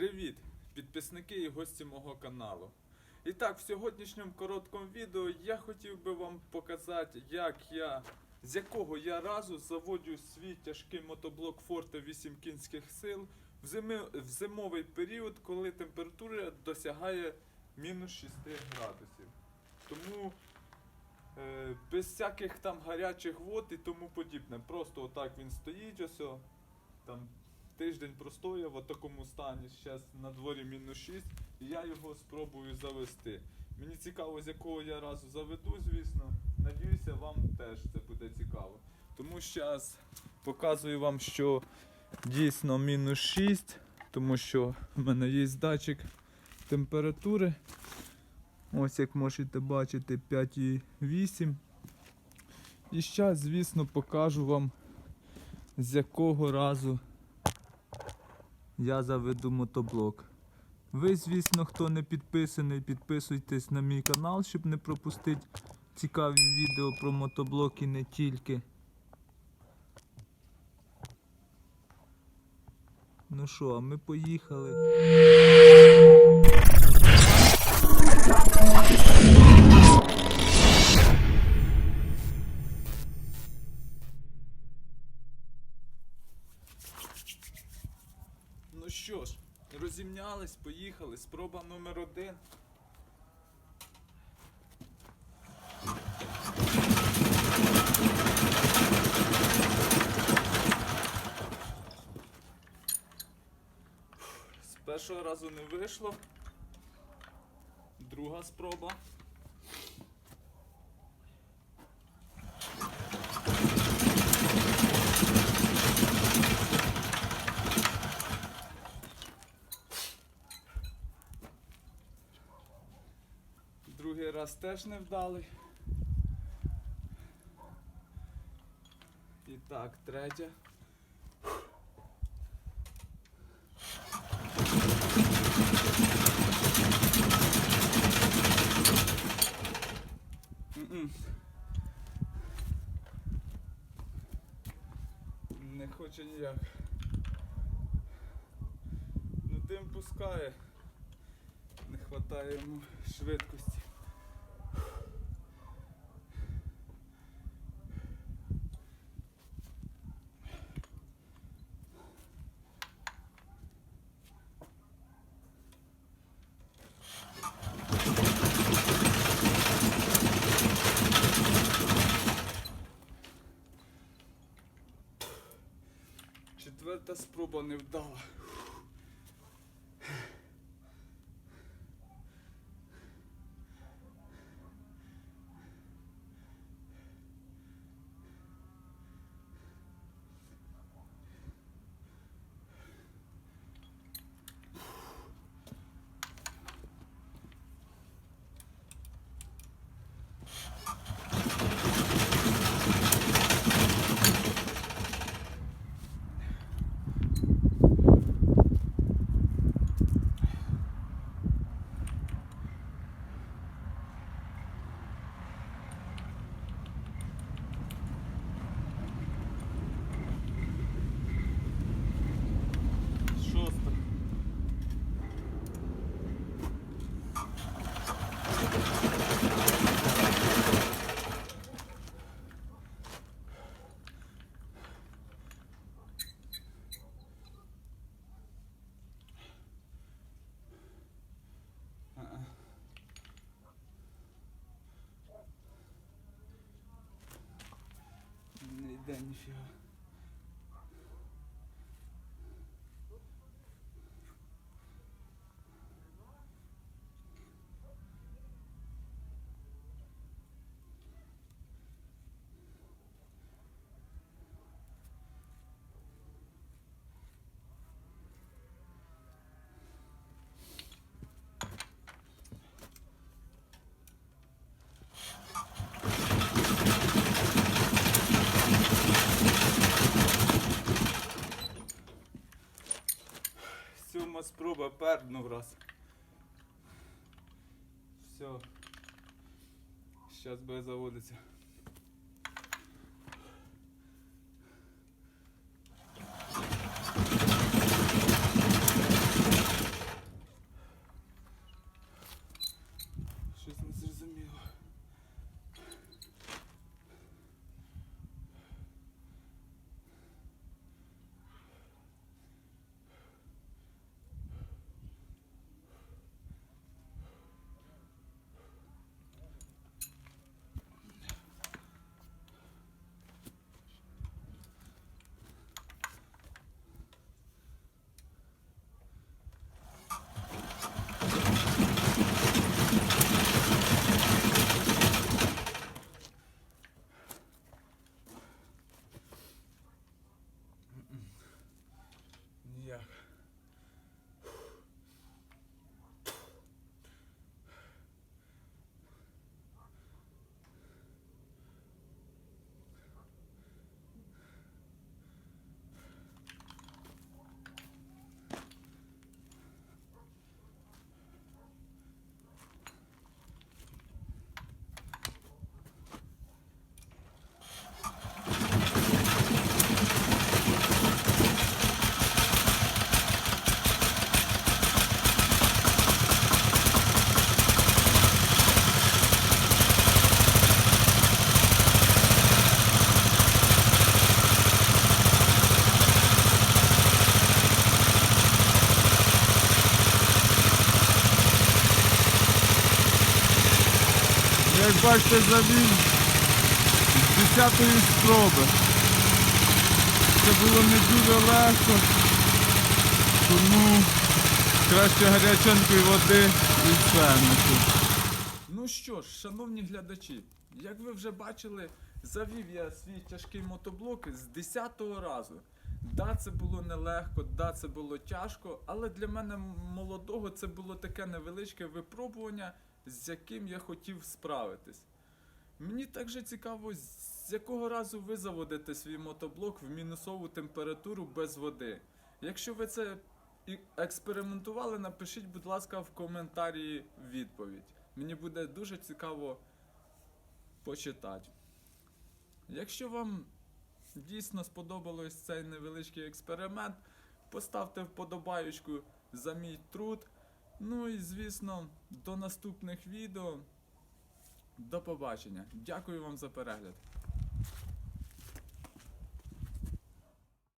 Привіт, підписники і гості мого каналу. І так, в сьогоднішньому короткому відео я хотів би вам показати, як я, з якого я разу заводжу свій тяжкий мотоблок Forte 8 кінських сил в, зими, в зимовий період, коли температура досягає мінус 6 градусів. Тому е, без всяких там гарячих вод і тому подібне. Просто отак він стоїть, ось там тиждень простояв в такому стані, зараз на дворі мінус 6, і я його спробую завести. Мені цікаво, з якого я разу заведу, звісно. Надіюся, вам теж це буде цікаво. Тому зараз показую вам, що дійсно мінус 6, тому що в мене є датчик температури. Ось як можете бачити 5,8. І зараз, звісно, покажу вам, з якого разу я заведу мотоблок. Ви, звісно, хто не підписаний, підписуйтесь на мій канал, щоб не пропустити цікаві відео про мотоблок і не тільки. Ну що, а ми поїхали. Ну що ж, розімнялись, поїхали. Спроба номер один. З першого разу не вийшло. Друга спроба. Раз теж не вдалий. І так, третя. Не хоче ніяк. Ну дим пускає. Не вистачає йому швидкості. Четверта спроба не вдала. Не йде ніфіга. Сьома раз. Все. Зараз буде заводитися. Як бачите, завів з 10-ї спроби. Це було не дуже легко, тому краще гаряченької води і все. Ну що ж, шановні глядачі, як ви вже бачили, завів я свій тяжкий мотоблок з 10-го разу. Да, це було нелегко, да, це було тяжко, але для мене молодого це було таке невеличке випробування, з яким я хотів справитись. Мені також цікаво, з якого разу ви заводите свій мотоблок в мінусову температуру без води. Якщо ви це експериментували, напишіть, будь ласка, в коментарі відповідь. Мені буде дуже цікаво почитати. Якщо вам дійсно сподобалось цей невеличкий експеримент, поставте вподобаючку за мій труд. Ну і звісно, до наступних відео. До побачення. Дякую вам за перегляд.